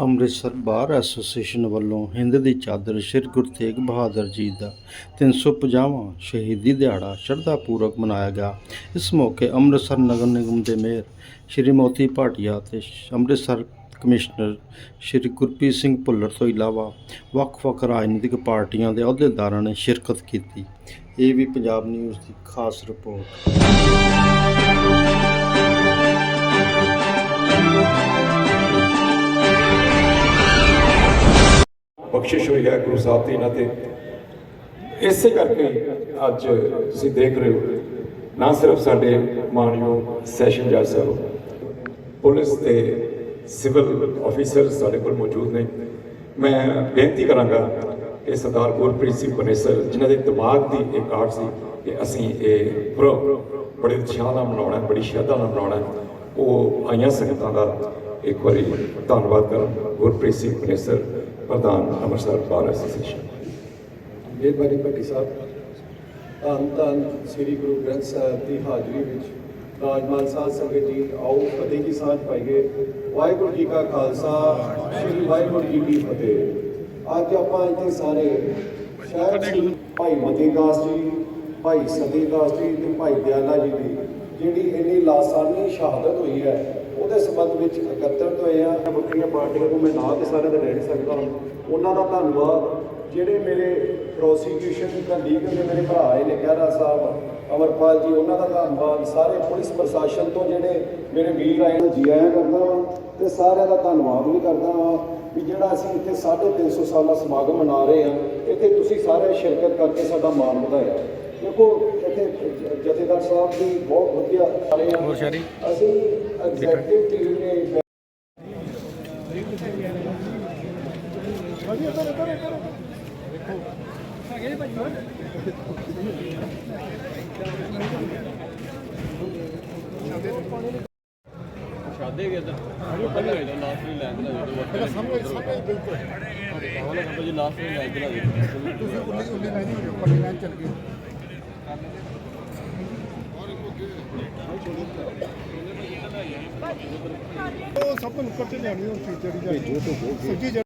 Amritsar bar association ਵੱਲੋਂ ਹਿੰਦ ਦੀ ਚਾਦਰ ਸ੍ਰੀ ਗੁਰੂ ਤੇਗ ਬਹਾਦਰ ਜੀ ਦਾ 350ਵਾਂ ਸ਼ਹੀਦੀ ਦਿਹਾੜਾ ਸ਼ਰਧਾ ਪੂਰਵਕ ਮਨਾਇਆ ਗਿਆ। ਇਸ ਮੌਕੇ ਅੰਮ੍ਰਿਤਸਰ ਨਗਰ ਨਿਗਮ ਦੇ ਮੇਅਰ ਸ਼੍ਰੀ ਮੋਤੀ ਭਾਟੀਆ ਅਤੇ ਸ਼- ਅੰਮ੍ਰਿਤਸਰ ਕਮਿਸ਼ਨਰ ਸ਼੍ਰੀ ਗੁਰਪ੍ਰੀਤ ਸਿੰਘ ਭੁੱਲਰ ਤੋਂ ਇਲਾਵਾ ਵੱਖ-ਵੱਖ ਰਾਜਨੀਤਿਕ ਪਾਰਟੀਆਂ ਦੇ ਅਹੁਦੇਦਾਰਾਂ ਨੇ ਸ਼ਿਰਕਤ ਕੀਤੀ। ਇਹ ਵੀ ਪੰਜਾਬ ਨਿਊਜ਼ ਦੀ ਖਾਸ ਰਿਪੋਰਟ। ਬਖਸ਼ਿਸ਼ ਹੋਈ ਹੈ ਗੁਰੂ ਸਾਹਿਬ ਦੀ ਇਹਨਾਂ ਤੇ। ਇਸੇ ਕਰਕੇ ਅੱਜ ਤੁਸੀਂ ਦੇਖ ਰਹੇ ਹੋ, ਨਾ ਸਿਰਫ ਸਾਡੇ ਮਾਨਯੋਗ ਸੈਸ਼ਨ ਜੱਜ ਸਾਹਿਬ, ਪੁਲਿਸ ਤੇ ਸਿਵਲ ਆਫੀਸਰ ਸਾਡੇ ਕੋਲ ਮੌਜੂਦ ਨੇ। ਮੈਂ ਬੇਨਤੀ ਕਰਾਂਗਾ ਕਿ ਸਰਦਾਰ ਗੁਰਪ੍ਰੀਤ ਸਿੰਘ ਪਨੇਸਰ ਜਿਨ੍ਹਾਂ ਦੇ ਦਿਮਾਗ ਦੀ ਇੱਕ ਆਰਟ ਸੀ ਕਿ ਅਸੀਂ ਇਹ ਪ੍ਰੋ ਬੜੇ ਉਤਸ਼ਾਹ ਨਾਲ ਮਨਾਉਣਾ ਬੜੀ ਸ਼ਰਧਾ ਨਾਲ ਮਨਾਉਣਾ ਉਹ ਆਈਆਂ ਸੰਗਤਾਂ ਦਾ ਇੱਕ ਵਾਰੀ ਧੰਨਵਾਦ ਕਰਨ। ਗੁਰਪ੍ਰੀਤ ਸਿੰਘ ਪਨੇਸਰ ਪ੍ਰਧਾਨ ਅੰਮ੍ਰਿਤਸਰ ਬਾਰ ਐਸੋਸੀਏਸ਼ਨ। ਮਿਹਰਬਾਨੀ ਭੱਟੀ ਸਾਹਿਬ, ਧੰਨ ਧੰਨ ਸ੍ਰੀ ਗੁਰੂ ਗ੍ਰੰਥ ਸਾਹਿਬ ਦੀ ਹਾਜ਼ਰੀ ਵਿੱਚ ਰਾਜਮਾਨ ਸਾਹਿਬ ਸੰਗਤ ਜੀ, ਆਓ ਫਤਿਹ ਦੀ ਸਾਂਝ ਪਾਈਏ। ਵਾਹਿਗੁਰੂ ਜੀ ਕਾ ਖਾਲਸਾ, ਸ੍ਰੀ ਵਾਹਿਗੁਰੂ ਜੀ ਕੀ ਫਤਿਹ। ਅੱਜ ਆਪਾਂ ਇੱਥੇ ਸਾਰੇ ਸ਼ਹਿਰ ਭਾਈ ਮਤੀ ਦਾਸ ਜੀ, ਭਾਈ ਸਤੀ ਦਾਸ ਜੀ ਤੇ ਭਾਈ ਦਿਆਲਾ ਜੀ ਦੀ ਜਿਹੜੀ ਇੰਨੀ ਲਾਸਾਨੀ ਸ਼ਹਾਦਤ ਹੋਈ ਹੈ ਉਹਦੇ ਸੰਬੰਧ ਵਿੱਚ ਇਕੱਤਰ ਹੋਏ ਆ। ਵੱਖਰੀਆਂ ਪਾਰਟੀਆਂ ਨੂੰ ਮੈਂ ਨਾਂ ਤੇ ਸਾਰਿਆਂ ਦੇ ਲੈ ਨਹੀਂ ਸਕਦਾ ਉਹਨਾਂ ਦਾ ਧੰਨਵਾਦ। ਜਿਹੜੇ ਮੇਰੇ ਪ੍ਰੋਸੀਕਿਊਸ਼ਨ ਦਾ ਲੀਗਲ ਦੇ ਮੇਰੇ ਭਰਾ ਆਏ ਨੇ ਗਿਆਰਾ ਸਾਹਿਬ, ਅਮਰਪਾਲ ਜੀ, ਉਹਨਾਂ ਦਾ ਧੰਨਵਾਦ। ਸਾਰੇ ਪੁਲਿਸ ਪ੍ਰਸ਼ਾਸਨ ਤੋਂ ਜਿਹੜੇ ਮੇਰੇ ਵੀਰ ਆਏ ਨੂੰ, ਜੀ ਆਇਆਂ ਕਰਦਾ ਵਾਂ ਤੇ ਸਾਰਿਆਂ ਦਾ ਧੰਨਵਾਦ ਵੀ ਕਰਦਾ ਵਾਂ ਵੀ ਜਿਹੜਾ ਅਸੀਂ ਇੱਥੇ 350 ਸਾਲਾ ਸਮਾਗਮ ਮਨਾ ਰਹੇ ਆ ਇੱਥੇ ਤੁਸੀਂ ਸਾਰੇ ਸ਼ਿਰਕਤ ਕਰਕੇ ਸਾਡਾ ਮਾਣ ਵਧਾਇਆ। ਦੇਖੋ ਇੱਥੇ ਜ- ਜਥੇਦਾਰ ਸਾਹਿਬ ਦੀ ਬਹੁਤ ਵਧੀਆ ਸਾਰੇ ਅਸੀਂ ਐਗਜ਼ੈਕਟਿਵ ਟੀਮ ਨੇ ਸ਼ਾਦੇ ਕੇ ਅੰਦਰ ਪਹਿਲਾਂ ਇਹਦਾ ਲਾਸਟ ਨਹੀਂ ਲੈਂਦਾ ਜਦੋਂ ਪਹਿਲਾਂ ਸਾਹਮਣੇ ਸਾਹਮਣੇ ਬਿਲਕੁਲ। ਕਹਿੰਦਾ ਜੀ ਲਾਸਟ ਨਹੀਂ ਲੈਂਦਾ ਤੁਸੀਂ ਉੱਲੀ ਨਹੀਂ ਚੱਲ ਉਹ ਸਭ ਤੋਂ ਉੱਪਰ ਤੇ ਲਿਆਉਣੀ ਉਹ ਚੀਜ਼ ਜਿਹੜੀ ਭੇਜੋ ਤੋਂ ਸੱਜੀ ਜਿਹੜੀ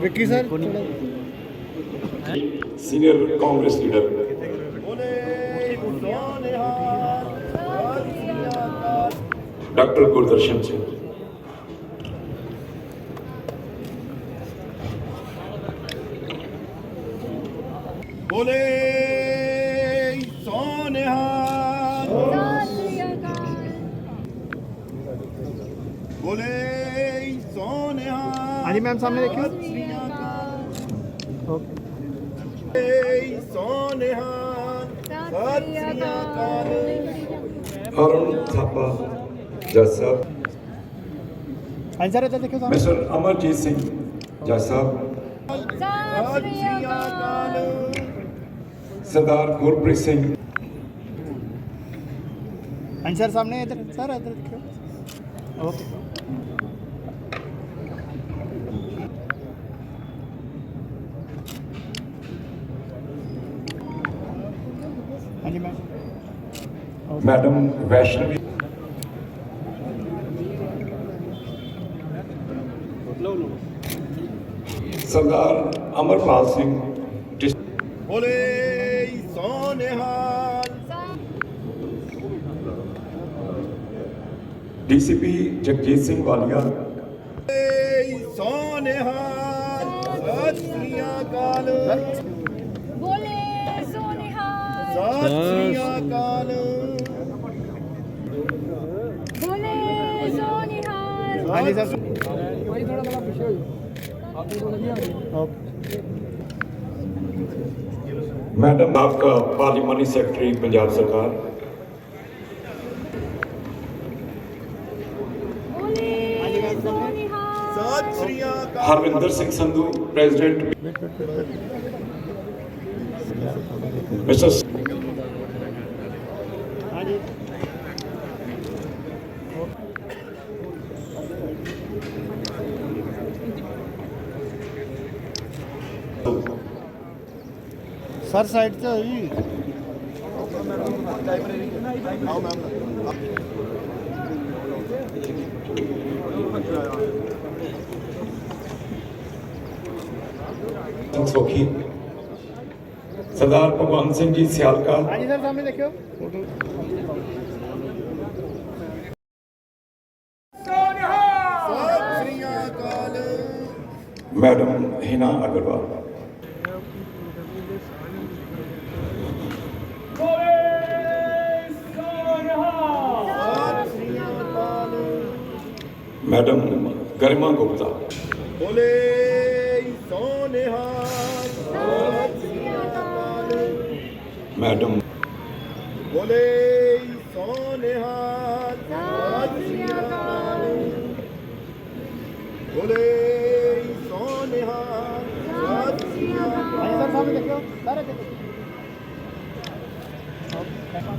Vicky sir senior Congress leader doctor Gurdarshan Singh. ਹਾਂਜੀ ਮੈਮ ਸਾਹਮਣੇ ਦੇਖਿਓ ਓਕੇ ਸੋਨਿਹਾ ਸਤਿ ਸ੍ਰੀ ਅਕਾਲ ਅਰੁਣ ਥਾਪਾ ਜੱਜ ਸਾਹਿਬ ਹਾਂਜੀ ਸਰ ਇੱਧਰ ਦੇਖਿਓ ਸਾਹਮਣੇ ਮਿਸਟਰ ਅਮਰਜੀਤ ਸਿੰਘ ਜੱਜ ਸਾਹਿਬ ਸਤਿ ਸ੍ਰੀ ਅਕਾਲ ਸਰਦਾਰ ਗੁਰਪ੍ਰੀਤ ਸਿੰਘ ਹਾਂਜੀ ਸਰ ਸਾਹਮਣੇ ਇੱਧਰ ਸਰ ਇੱਧਰ ਦੇਖਿਓ ਓਕੇ ਹਾਂਜੀ ਮੈਮ ਮੈਡਮ ਵੈਸ਼ਨਵੀ ਸਰਦਾਰ ਅਮਰਪਾਲ ਸਿੰਘ ਡਿਸ- ਬੋਲੇ ਸੋਨਿਹਾਲ ਡੀਸੀਪੀ ਜਗਜੀਤ ਸਿੰਘ ਵਾਲੀਆ ਬੋਲੇ ਸੋਨਿਹਾਲ ਸਤਿ ਸ੍ਰੀ ਅਕਾਲ ਬੋਲੇ ਸੋਨਿਹਾਲ ਸਤਿ ਸ੍ਰੀ ਅਕਾਲ। ਬੋਲੇ ਸੋਨਿਹਾਲ। ਹਾਂਜੀ ਸਰ ਭਾਈ ਥੋੜਾ ਥੋੜਾ ਪਿੱਛੇ ਹੋ ਜਾਓ। ਮੈਡਮ ਆਪਕਾ ਪਾਰਲੀਮਾਨੀ ਸੈਕਟਰੀ ਪੰਜਾਬ ਸਰਕਾਰ। Harvinder Singh Sandhu president. Mister sir side ਤੇ ਹੋਈ ਆਓ ਮੈਮ ਸੋਖੀ ਸਰਦਾਰ ਭਗਵੰਤ ਸਿੰਘ ਜੀ ਸਿਆਲਕਾ ਹਾਂਜੀ ਸਰ ਸਾਹਮਣੇ ਦੇਖਿਓ ਸਤਿ ਸ੍ਰੀ ਅਕਾਲ ਮੈਡਮ ਗਰਿਮਾ ਗੁਪਤਾ ਬੋਲੇ ਸੋਨਿਹਾਲ ਸਤਿ ਸ੍ਰੀ ਅਕਾਲ ਮੈਡਮ ਬੋਲੇ ਸੋਨਿਹਾਲ ਸਤਿ ਸ੍ਰੀ ਅਕਾਲ ਬੋਲੇ ਸੋਨਿਹਾਲ ਸਤਿ ਸ੍ਰੀ ਅਕਾਲ ਹਾਂਜੀ ਸਰ ਸਾਹਮਣੇ ਦੇਖਿਓ ਸਾਰੇ ਦੇਖੋ ਮੈਡਮ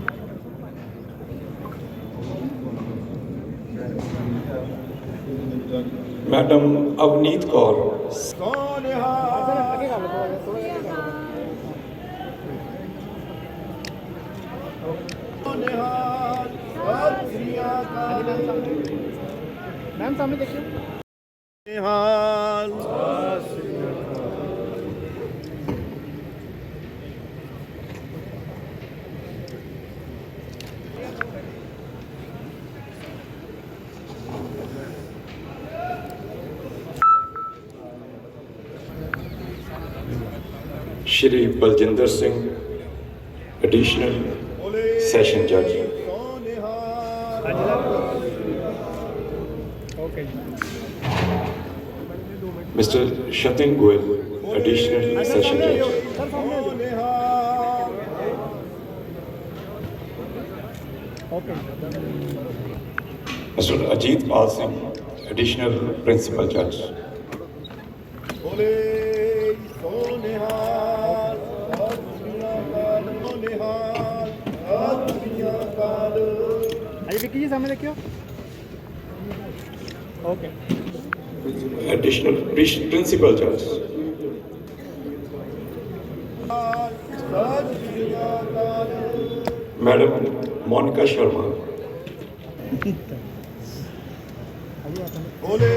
ਅਵਨੀਤ ਕੌਰ ਸੋਨਿਹਾਲ ਅੱਗੇ ਕਰ ਲਓ ਥੋੜਾ ਜਿਹਾ ਥੋੜਾ ਜਿਹਾ ਸੋਨਿਹਾਲ ਸਤਿ ਸ੍ਰੀ ਅਕਾਲ। ਮੈਮ ਸਾਹਮਣੇ ਦੇਖਿਓ। ਨਿਹਾਲ ਸ਼੍ਰੀ ਬਲਜਿੰਦਰ ਸਿੰਘ ਐਡੀਸ਼ਨਲ ਬੋਲੇ ਸੈਸ਼ਨ ਜੱਜ ਸੋਨਿਹਾਲ ਓਕੇ ਜੀ mister Shatin Goyal additional session ਜੱਜ ਸਰ ਸਾਹਮਣੇ ਸੋਨਿਹਾਲ ਓਕੇ ਮਿਸਟਰ ਅਜੀਤ ਪਾਲ ਹਾਂਜੀ ਵਿੱਕੀ ਜੀ ਸਾਹਮਣੇ ਦੇਖਿਓ ਓਕੇ ਐਡੀਸ਼ਨਲ ਪ੍ਰਿੰਸੀਪਲ ਜੱਜ ਸਤਿ ਸ੍ਰੀ ਅਕਾਲ ਮੈਡਮ ਮੋਨਿਕਾ ਸ਼ਰਮਾ ਬੋਲੇ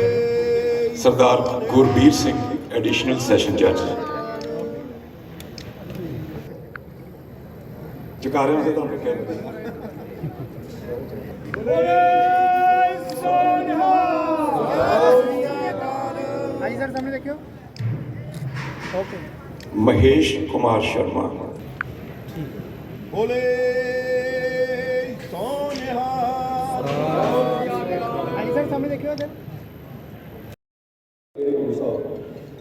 ਸਰਦਾਰ ਗੁਰਬੀਰ ਸਿੰਘ ਐਡੀਸ਼ਨਲ ਸੈਸ਼ਨ ਜੱਜ ਜਕਾਰਿਆਂ ਦੇ ਤੁਹਾਨੂੰ ਕਹਿੰਦੇ ਹਾਂਜੀ ਮਹੇਸ਼ ਕੁਮਾਰ ਸ਼ਰਮਾ ਬੋਲੇ ਸਰ ਸਾਹਮਣੇ ਦੇਖਿਓ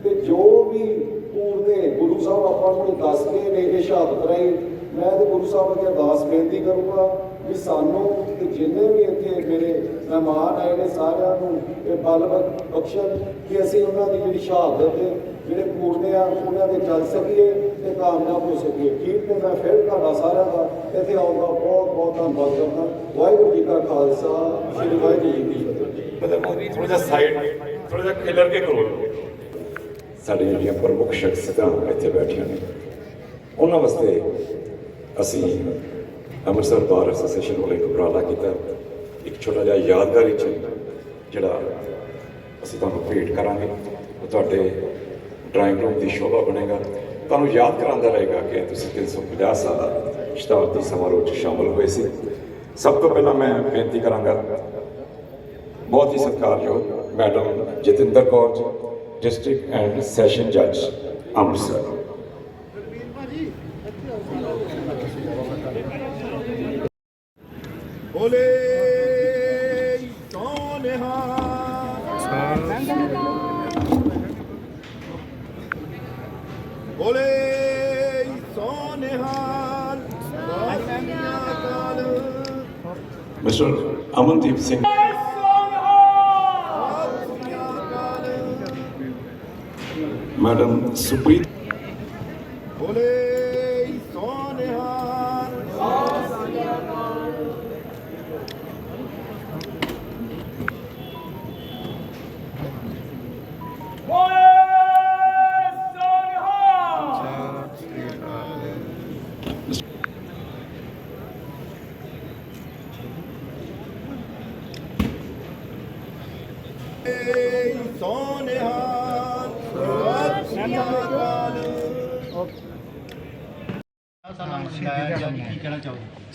ਤੇ ਜੋ ਵੀ ਪੂਰਨੇ ਗੁਰੂ ਸਾਹਿਬ ਆਪਾਂ ਨੂੰ ਦੱਸਦੇ ਨੇ ਇਹ ਸ਼ਹਾਦਤ ਰਾਹੀਂ ਮੈਂ ਤੇ ਗੁਰੂ ਸਾਹਿਬ ਅੱਗੇ ਅਰਦਾਸ ਬੇਨਤੀ ਕਰੂੰਗਾ ਵੀ ਸਾਨੂੰ ਤੇ ਜਿੰਨੇ ਵੀ ਇੱਥੇ ਮੇਰੇ ਮਹਿਮਾਨ ਆਏ ਨੇ ਸਾਰਿਆਂ ਨੂੰ ਇਹ ਬਲ ਬਖਸ਼ਣ ਕਿ ਅਸੀਂ ਉਹਨਾਂ ਦੀ ਜਿਹੜੀ ਸ਼ਹਾਦਤ ਦੇ ਜਿਹੜੇ ਪੂਰਨੇ ਆ ਉਹਨਾਂ ਦੇ ਚੱਲ ਸਕੀਏ ਤੇ ਕਾਮਯਾਬ ਹੋ ਸਕੀਏ। ਠੀਕ ਤੇ ਮੈਂ ਫਿਰ ਤੁਹਾਡਾ ਸਾਰਿਆਂ ਦਾ ਇੱਥੇ ਆਉਣ ਦਾ ਬਹੁਤ ਬਹੁਤ ਧੰਨਵਾਦ ਕਰਦਾ। ਵਾਹਿਗੁਰੂ ਜੀ ਕਾ ਖਾਲਸਾ ਸ੍ਰੀ ਵਾਹਿਗੁਰੂ ਜੀ ਕੀ ਫਤਿਹ। ਥੋੜਾ ਜਿਹਾ ਸਾਈਡ ਥੋੜਾ ਜਿਹਾ ਖਿਲਰ ਕੇ ਕਰੋ ਸਾਡੀ ਜਿਹੜੀਆਂ ਪ੍ਰਮੁੱਖ ਸ਼ਖਸੀਅਤਾਂ ਇੱਥੇ ਬੈਠੀਆਂ ਨੇ ਉਹਨਾਂ ਵਾਸਤੇ ਅਸੀਂ ਅੰਮ੍ਰਿਤਸਰ ਬਾਰ ਐਸੋਸੀਏਸ਼ਨ ਵੱਲੋਂ ਇੱਕ ਉਪਰਾਲਾ ਕੀਤਾ। ਇੱਕ ਛੋਟਾ ਜਿਹਾ ਯਾਦਗਾਰੀ ਚਿੰਨ੍ਹ ਜਿਹੜਾ ਅਸੀਂ ਤੁਹਾਨੂੰ ਭੇਟ ਕਰਾਂਗੇ, ਉਹ ਤੁਹਾਡੇ ਡਰਾਇੰਗ ਰੂਮ ਦੀ ਸ਼ੋਭਾ ਬਣੇਗਾ। ਤੁਹਾਨੂੰ ਯਾਦ ਕਰਾਉਂਦਾ ਰਹੇਗਾ ਕਿ ਤੁਸੀਂ 350 ਸਾਲਾ ਸ਼ਤਾਬਦੀ ਸਮਾਰੋਹ 'ਚ ਸ਼ਾਮਲ ਹੋਏ ਸੀ। ਸਭ ਤੋਂ ਪਹਿਲਾਂ ਮੈਂ ਬੇਨਤੀ ਕਰਾਂਗਾ, ਬਹੁਤ ਹੀ ਸਤਿਕਾਰਯੋਗ madam Jatinder Kaur ji, district and session ਜੱਜ ਅੰਮ੍ਰਿਤਸਰ। ਬੋਲੇ ਸੋਨਿਹਾਲ ਸਤਿ ਸ੍ਰੀ ਅਕਾਲ ਮਿਸਟਰ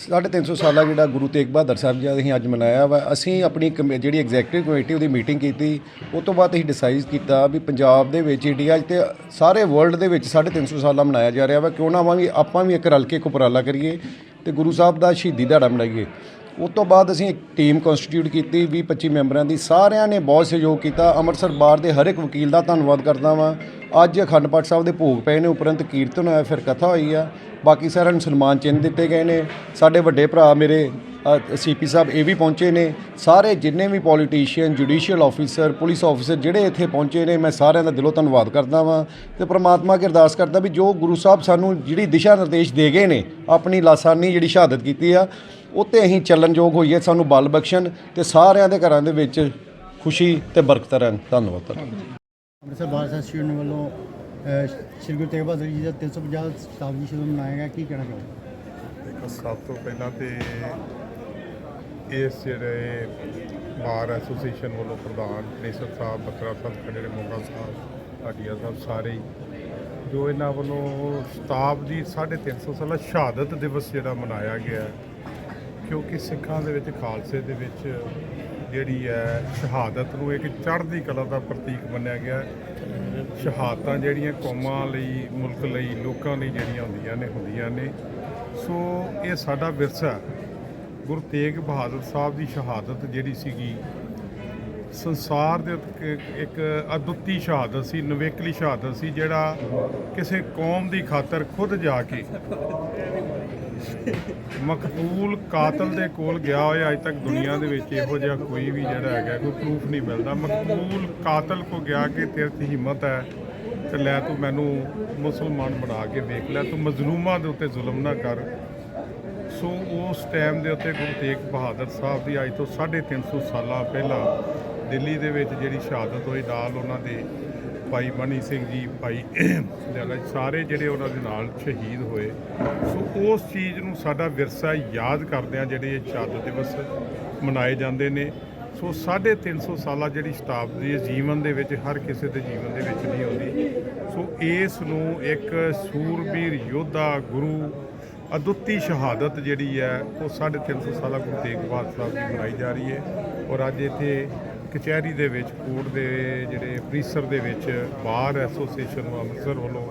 350 ਸਾਲਾ ਜਿਹੜਾ ਗੁਰੂ ਤੇਗ ਬਹਾਦਰ ਸਾਹਿਬ ਜੀ ਦਾ ਅਸੀਂ ਅੱਜ ਮਨਾਇਆ ਵਾ, ਅਸੀਂ ਆਪਣੀ ਕਮੇ- ਜਿਹੜੀ ਐਗਜ਼ੈਕਟਿਵ ਕਮੇਟੀ ਉਹਦੀ ਮੀਟਿੰਗ ਕੀਤੀ ਉਸ ਤੋਂ ਬਾਅਦ ਅਸੀਂ ਡਿਸਾਈਡ ਕੀਤਾ ਵੀ ਪੰਜਾਬ ਦੇ ਵਿੱਚ ਇੰਡੀਆ 'ਚ ਤੇ ਸਾਰੇ ਵਰਲਡ ਦੇ ਵਿੱਚ 350 ਸਾਲਾ ਮਨਾਇਆ ਜਾ ਰਿਹਾ ਵਾ, ਕਿਉਂ ਨਾ ਵੀ ਆਪਾਂ ਵੀ ਇੱਕ ਰਲ ਕੇ ਇੱਕ ਉਪਰਾਲਾ ਕਰੀਏ ਤੇ ਗੁਰੂ ਸਾਹਿਬ ਦਾ ਸ਼ਹੀਦੀ ਦਿਹਾੜਾ ਮਨਾਈਏ। ਉਸ ਤੋਂ ਬਾਅਦ ਅਸੀਂ ਇੱਕ ਟੀਮ ਕਨਸਟੀਟਿਊਟ ਕੀਤੀ 20 25 ਮੈਂਬਰਾਂ ਦੀ, ਸਾਰਿਆਂ ਨੇ ਬਹੁਤ ਸਹਿਯੋਗ ਕੀਤਾ, ਅੰਮ੍ਰਿਤਸਰ ਬਾਰ ਦੇ ਹਰ ਇੱਕ ਵਕੀਲ ਦਾ ਧੰਨਵਾਦ ਕਰਦਾ ਵਾਂ। ਅੱਜ ਅਖੰਡ ਪਾਠ ਸਾਹਿਬ ਦੇ ਭੋਗ ਪਏ ਨੇ, ਉਪਰੰਤ ਕੀਰਤਨ ਹੋਇਆ, ਫਿਰ ਕਥਾ ਹੋਈ ਆ ਬਾਕੀ ਸਾਰਿਆਂ ਨੂੰ ਸਨਮਾਨ ਚਿੰਨ੍ਹ ਦਿੱਤੇ ਗਏ ਨੇ। ਸਾਡੇ ਵੱਡੇ ਭਰਾ ਮੇਰੇ ਸੀਪੀ ਸਾਹਿਬ ਇਹ ਵੀ ਪਹੁੰਚੇ ਨੇ। ਸਾਰੇ ਜਿੰਨੇ ਵੀ politician judicial officer police officer ਜਿਹੜੇ ਇੱਥੇ ਪਹੁੰਚੇ ਨੇ, ਮੈਂ ਸਾਰਿਆਂ ਦਾ ਦਿਲੋਂ ਧੰਨਵਾਦ ਕਰਦਾ ਵਾਂ ਤੇ ਪ੍ਰਮਾਤਮਾ ਅੱਗੇ ਅਰਦਾਸ ਕਰਦਾ ਵੀ ਜੋ ਗੁਰੂ ਸਾਹਿਬ ਸਾਨੂੰ ਜਿਹੜੀ ਦਿਸ਼ਾ ਨਿਰਦੇਸ਼ ਦੇ ਗਏ ਨੇ, ਆਪਣੀ ਲਾਸਾਨੀ ਜਿਹੜੀ ਸ਼ਹਾਦਤ ਕੀਤੀ ਆ ਉੱਤੇ ਅਸੀਂ ਚੱਲਣਯੋਗ ਹੋਈਏ, ਸਾਨੂੰ ਬਲ ਬਖਸ਼ਣ ਤੇ ਸਾਰਿਆਂ ਦੇ ਘਰਾਂ ਦੇ ਵਿੱਚ ਖੁਸ਼ੀ ਤੇ ਬਰਕਤ ਰਹਿਣ। ਧੰਨਵਾਦ ਤੁਹਾਡਾ। ਅੰਮ੍ਰਿਤਸਰ ਬਾਰ ਐਸੋਸੀਏਸ਼ਨ ਵੱਲੋਂ ਸ਼੍ਰੀ ਗੁਰੂ ਤੇਗ ਬਹਾਦਰ ਜੀ ਦਾ 350 ਸ਼ਤਾਬਦੀ ਸ਼ੁਰੂ ਮਨਾਇਆ ਗਿਆ ਕੀ ਕਹਿਣਾ ਚਾਹੋਗੇ? ਦੇਖੋ ਸਭ ਤੋਂ ਪਹਿਲਾਂ ਤੇ ਇਸ ਜਿਹੜੇ ਬਾਰ ਐਸੋਸੀਏਸ਼ਨ ਵੱਲੋਂ ਪ੍ਰਧਾਨ ਕਨੇਸਰ ਸਾਹਿਬ ਬਤਰਾ ਸਾਹਿਬ ਖੜੇ ਮੋਗਾ ਸਾਹਿਬ ਹਾਡੀਆ ਸਾਹਿਬ ਸਾਰੇ ਹੀ ਜੋ ਇਹਨਾਂ ਵੱਲੋਂ ਸ਼ਤਾਬਦੀ 350 ਸਾਲਾ ਸ਼ਹਾਦਤ ਦਿਵਸ ਜਿਹੜਾ ਮਨਾਇਆ ਗਿਆ ਹੈ, ਕਿਉਂਕਿ ਸਿੱਖਾਂ ਦੇ ਵਿੱਚ ਖਾਲਸੇ ਦੇ ਵਿੱਚ ਜਿਹੜੀ ਹੈ, ਸ਼ਹਾਦਤ ਨੂੰ ਇੱਕ ਚੜ੍ਹਦੀ ਕਲਾ ਦਾ ਪ੍ਰਤੀਕ ਮੰਨਿਆ ਗਿਆ ਸ਼ਹਾਦਤਾਂ ਜਿਹੜੀਆਂ ਕੌਮਾਂ ਲਈ, ਮੁਲਕ ਲਈ, ਲੋਕਾਂ ਲਈ ਜਿਹੜੀਆਂ ਹੁੰਦੀਆਂ ਨੇ ਹੁੰਦੀਆਂ ਨੇ। ਸੋ ਇਹ ਸਾਡਾ ਵਿਰਸਾ ਗੁਰੂ ਤੇਗ ਬਹਾਦਰ ਸਾਹਿਬ ਦੀ ਸ਼ਹਾਦਤ ਜਿਹੜੀ ਸੀਗੀ, ਸੰਸਾਰ ਦੇ ਇੱਕ- ਇੱਕ ਅਦੁੱਤੀ ਸ਼ਹਾਦਤ ਸੀ, ਨਵੇਕਲੀ ਸ਼ਹਾਦਤ ਸੀ, ਜਿਹੜਾ ਕਿਸੇ ਕੌਮ ਦੀ ਖਾਤਰ ਖੁਦ ਜਾ ਕੇ ਮਕਬੂਲ ਕਾਤਲ ਦੇ ਕੋਲ ਗਿਆ ਹੋਇਆ ਅਜੇ ਤੱਕ ਦੁਨੀਆ ਦੇ ਵਿੱਚ ਇਹੋ ਜਿਹਾ ਕੋਈ ਵੀ ਜਿਹੜਾ ਹੈਗਾ, ਕੋਈ ਪ੍ਰੂਫ ਨਹੀਂ ਮਿਲਦਾ। ਮਕਬੂਲ ਕਾਤਲ ਕੋ ਗਿਆ ਕਿ ਤੇਰੇ 'ਚ ਹਿੰਮਤ ਹੈ, ਤੇ ਲੈ ਤੂੰ ਮੈਨੂੰ ਮੁਸਲਮਾਨ ਬਣਾ ਕੇ ਦੇਖ ਲੈ, ਤੂੰ ਮਜ਼ਲੂਮਾਂ ਦੇ ਉੱਤੇ ਜ਼ੁਲਮ ਨਾ ਕਰ। ਸੋ ਉਸ ਟਾਈਮ ਦੇ ਉੱਤੇ ਗੁਰੂ ਤੇਗ ਬਹਾਦਰ ਸਾਹਿਬ ਦੀ ਅੱਜ ਤੋਂ 350 ਸਾਲਾਂ ਪਹਿਲਾਂ ਦਿੱਲੀ ਦੇ ਵਿੱਚ ਜਿਹੜੀ ਸ਼ਹਾਦਤ ਹੋਈ, ਨਾਲ ਉਹਨਾਂ ਦੇ ਭਾਈ ਮਨੀ ਸਿੰਘ ਜੀ, ਭਾਈ ਜਿਹੜਾ ਸਾਰੇ ਜਿਹੜੇ ਉਹਨਾਂ ਦੇ ਨਾਲ ਸ਼ਹੀਦ ਹੋਏ। ਸੋ ਉਸ ਚੀਜ਼ ਨੂੰ ਸਾਡਾ ਵਿਰਸਾ ਯਾਦ ਕਰਦਿਆਂ ਜਿਹੜੇ ਇਹ ਸ਼ਹਾਦਤ ਦਿਵਸ ਮਨਾਏ ਜਾਂਦੇ ਨੇ। ਸੋ 350 ਸਾਲਾ ਜਿਹੜੀ ਸ਼ਤਾਬਦੀ ਹੈ, ਜੀਵਨ ਦੇ ਵਿੱਚ ਹਰ ਕਿਸੇ ਦੇ ਜੀਵਨ ਦੇ ਵਿੱਚ ਨਹੀਂ ਆਉਂਦੀ। ਸੋ ਇਸ ਨੂੰ ਇੱਕ ਸੂਰਬੀਰ ਯੋਧਾ ਗੁਰੂ ਅਦੁੱਤੀ ਸ਼ਹਾਦਤ ਜਿਹੜੀ ਹੈ, ਉਹ 350 ਸਾਲਾ ਗੁਰੂ ਤੇਗ ਬਹਾਦਰ ਸਾਹਿਬ ਦੀ ਮਨਾਈ ਜਾ ਰਹੀ ਹੈ। ਔਰ ਅੱਜ ਇੱਥੇ ਕਚਹਿਰੀ ਦੇ ਵਿੱਚ, ਕੋਰਟ ਦੇ ਜਿਹੜੇ ਪ੍ਰੀਸਰ ਦੇ ਵਿੱਚ ਬਾਰ ਐਸੋਸੀਏਸ਼ਨ ਅੰਮ੍ਰਿਤਸਰ ਵੱਲੋਂ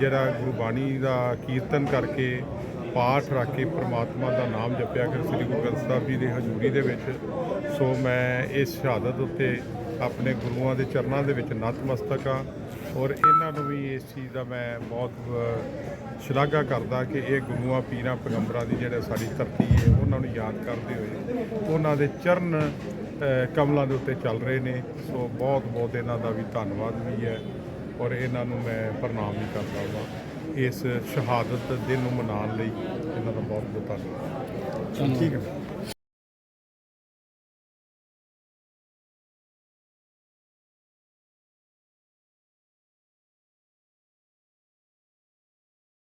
ਜਿਹੜਾ ਗੁਰਬਾਣੀ ਦਾ ਕੀਰਤਨ ਕਰਕੇ ਪਾਠ ਰੱਖ ਕੇ ਪ੍ਰਮਾਤਮਾ ਦਾ ਨਾਮ ਜਪਿਆ ਕਰ ਸ੍ਰੀ ਗੁਰੂ ਗ੍ਰੰਥ ਸਾਹਿਬ ਜੀ ਦੀ ਹਜ਼ੂਰੀ ਦੇ ਵਿੱਚ। ਸੋ ਮੈਂ ਇਸ ਸ਼ਹਾਦਤ ਉੱਤੇ ਆਪਣੇ ਗੁਰੂਆਂ ਦੇ ਚਰਨਾਂ ਦੇ ਵਿੱਚ ਨਤਮਸਤਕ ਹਾਂ ਔਰ ਇਹਨਾਂ ਨੂੰ ਵੀ ਇਸ ਚੀਜ਼ ਦਾ ਮੈਂ ਬਹੁਤ ਸ਼ਲਾਘਾ ਕਰਦਾ ਕਿ ਇਹ ਗੁਰੂਆਂ, ਪੀਰਾਂ, ਪੈਗੰਬਰਾਂ ਦੀ ਜਿਹੜਾ ਸਾਡੀ ਧਰਤੀ ਹੈ, ਉਹਨਾਂ ਨੂੰ ਯਾਦ ਕਰਦੇ ਹੋਏ ਉਹਨਾਂ ਦੇ ਚਰਨ ਕਮਲਾਂ ਦੇ ਉੱਤੇ ਚੱਲ ਰਹੇ ਨੇ। ਸੋ ਬਹੁਤ ਬਹੁਤ ਇਹਨਾਂ ਦਾ ਵੀ ਧੰਨਵਾਦ ਵੀ ਹੈ ਔਰ ਇਹਨਾਂ ਨੂੰ ਮੈਂ ਪ੍ਰਣਾਮ ਵੀ ਕਰਦਾ ਹਾਂ ਇਸ ਸ਼ਹਾਦਤ ਦਿਨ ਨੂੰ ਮਨਾਉਣ ਲਈ। ਇਹਨਾਂ ਦਾ ਬਹੁਤ ਬਹੁਤ ਧੰਨਵਾਦ ਠੀਕ ਹੈ।